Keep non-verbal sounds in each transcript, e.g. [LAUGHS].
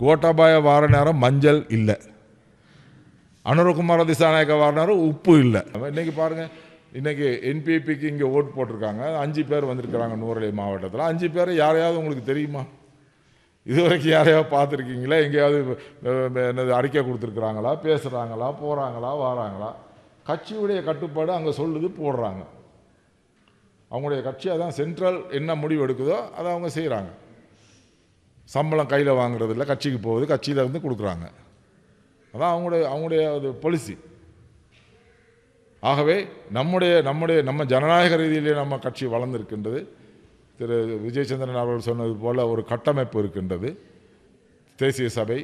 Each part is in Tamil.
கோட்டாபாய வார நேரம் மஞ்சள் இல்லை. அனுரகுமார திசாநாயக்க வார நேரம் உப்பு இல்லை. இன்னைக்கு பாருங்க இன்னைக்கு என்பிபிக்கு இங்கே ஓட்டு போட்டிருக்காங்க. அஞ்சு பேர் வந்திருக்கிறாங்க நூறலை மாவட்டத்தில். அஞ்சு பேர் யாரையாவது உங்களுக்கு தெரியுமா? இதுவரைக்கும் யாரையாவது பார்த்துருக்கீங்களா? எங்கேயாவது என்னது அறிக்கை கொடுத்துருக்குறாங்களா? பேசுகிறாங்களா போகிறாங்களா வராங்களா? கட்சியுடைய கட்டுப்பாடு அங்கே சொல்லுது போடுறாங்க. அவங்களுடைய கட்சி அதான் சென்ட்ரல் என்ன முடிவு எடுக்குதோ அதை அவங்க செய்கிறாங்க சம்பளம் கையில் வாங்குறது இல்லை கட்சிக்கு போகுது கட்சியில் இருந்து கொடுக்குறாங்க. அதான் அவங்களுடைய அவங்களுடைய அது பாலிசி ஆகவே நம்முடைய நம்முடைய நம்ம ஜனநாயக ரீதியிலே நம்ம கட்சி வளர்ந்திருக்கின்றது. திரு விஜயச்சந்திரன் அவர்கள் சொன்னது போல் ஒரு கட்டமைப்பு இருக்கின்றது. தேசிய சபை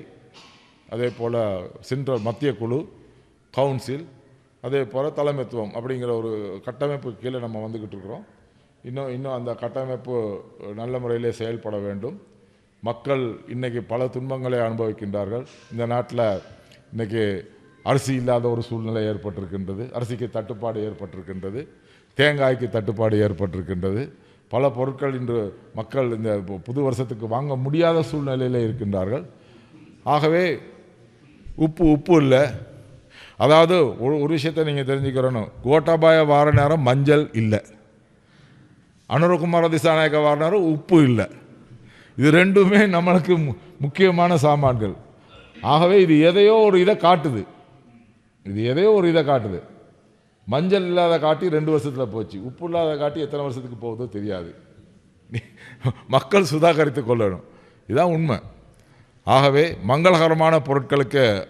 அதே போல் சென்ட்ரல் மத்திய குழு கவுன்சில் அதே போல் தலைமைத்துவம் அப்படிங்கிற ஒரு கட்டமைப்பு கீழே நம்ம வந்துக்கிட்டு இருக்கிறோம். இன்னும் இன்னும் அந்த கட்டமைப்பு நல்ல முறையிலே செயல்பட வேண்டும். மக்கள் இன்றைக்கி பல துன்பங்களை அனுபவிக்கின்றார்கள். இந்த நாட்டில் இன்றைக்கி அரிசி இல்லாத ஒரு சூழ்நிலை ஏற்பட்டிருக்கின்றது. அரிசிக்கு தட்டுப்பாடு ஏற்பட்டிருக்கின்றது. தேங்காய்க்கு தட்டுப்பாடு ஏற்பட்டிருக்கின்றது. பல பொருட்கள் இன்று மக்கள் இந்த பு- புது வருஷத்துக்கு வாங்க முடியாத சூழ்நிலையில் இருக்கின்றார்கள். ஆகவே உப்பு உப்பு இல்லை. அதாவது ஒரு ஒரு விஷயத்தை நீங்கள் தெரிஞ்சுக்கிறணும். கோட்டாபாய வார நேரம் மஞ்சள் இல்லை. அனுரகுமார திசாநாயக்க வார நேரம் உப்பு இல்லை. இது ரெண்டுமே நம்மளுக்கு மு- முக்கியமான சாமான்கள். ஆகவே இது எதையோ ஒரு இதை காட்டுது. இது எதையோ ஒரு இதை காட்டுது. மஞ்சள் இல்லாத காட்டி ரெண்டு வருஷத்தில் போச்சு. உப்பு இல்லாத காட்டி எத்தனை வருஷத்துக்கு போகுதோ தெரியாது. [LAUGHS] மக்கள் சுதாகரித்து கொள்ளணும். இதுதான் உண்மை. ஆகவே மங்களகரமான பொருட்களுக்கு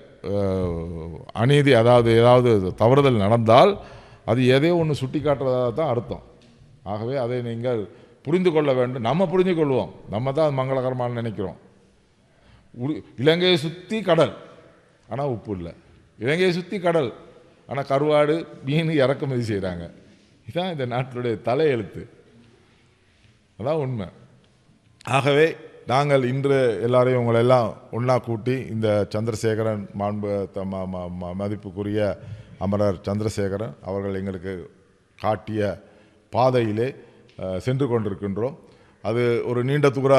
அநீதி அதாவது ஏதாவது தவறுதல் நடந்தால் அது எதையோ ஒன்று சுட்டி காட்டுறதாக தான் அர்த்தம். ஆகவே அதை நீங்கள் புரிந்து கொள்ள வேண்டும் நம்ம புரிந்து கொள்வோம் நம்ம தான் அது நினைக்கிறோம். இலங்கையை சுற்றி கடல். ஆனால் உப்பு இல்லை. இலங்கையை சுற்றி கடல். ஆனால் கருவாடு மீன் இறக்குமதி செய்கிறாங்க இதுதான் இந்த நாட்டினுடைய தலையெழுத்து. அதான் உண்மை. ஆகவே நாங்கள் இன்று எல்லாரையும் உங்களை எல்லாம் ஒன்றா கூட்டி இந்த சந்திரசேகரன் மாண்பு த- ம- ம- ம- மதிப்புக்குரிய அமரர் சந்திரசேகரன் அவர்கள் எங்களுக்கு காட்டிய பாதையிலே சென்று கொண்டிருக்கின்றோம். அது ஒரு நீண்ட தூர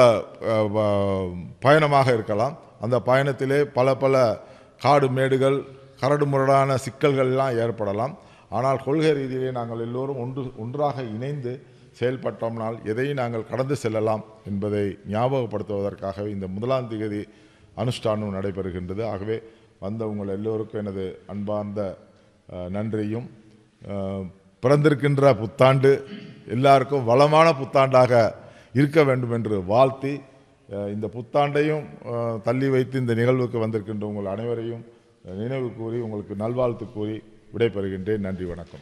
பயணமாக இருக்கலாம். அந்த பயணத்திலே பல பல காடு மேடுகள் கரடு முரடான சிக்கல்கள்லாம் ஏற்படலாம். ஆனால் கொள்கை ரீதியிலே நாங்கள் எல்லோரும் ஒன்று ஒன்றாக இணைந்து செயல்பட்டோம்னால் எதையும் நாங்கள் கடந்து செல்லலாம் என்பதை ஞாபகப்படுத்துவதற்காகவே இந்த முதலாம் திகதி அனுஷ்டானம் நடைபெறுகின்றது. ஆகவே வந்த உங்கள் எல்லோருக்கும் எனது அன்பார்ந்த நன்றியும். பிறந்திருக்கின்ற புத்தாண்டு எல்லாருக்கும் வளமான புத்தாண்டாக இருக்க வேண்டும் என்று வாழ்த்தி இந்த புத்தாண்டையும் தள்ளி வைத்து இந்த நிகழ்வுக்கு வந்திருக்கின்ற உங்கள் அனைவரையும் நினைவு கூறி உங்களுக்கு நல்வாழ்த்து கூறி விடைபெறுகின்றேன். நன்றி வணக்கம்.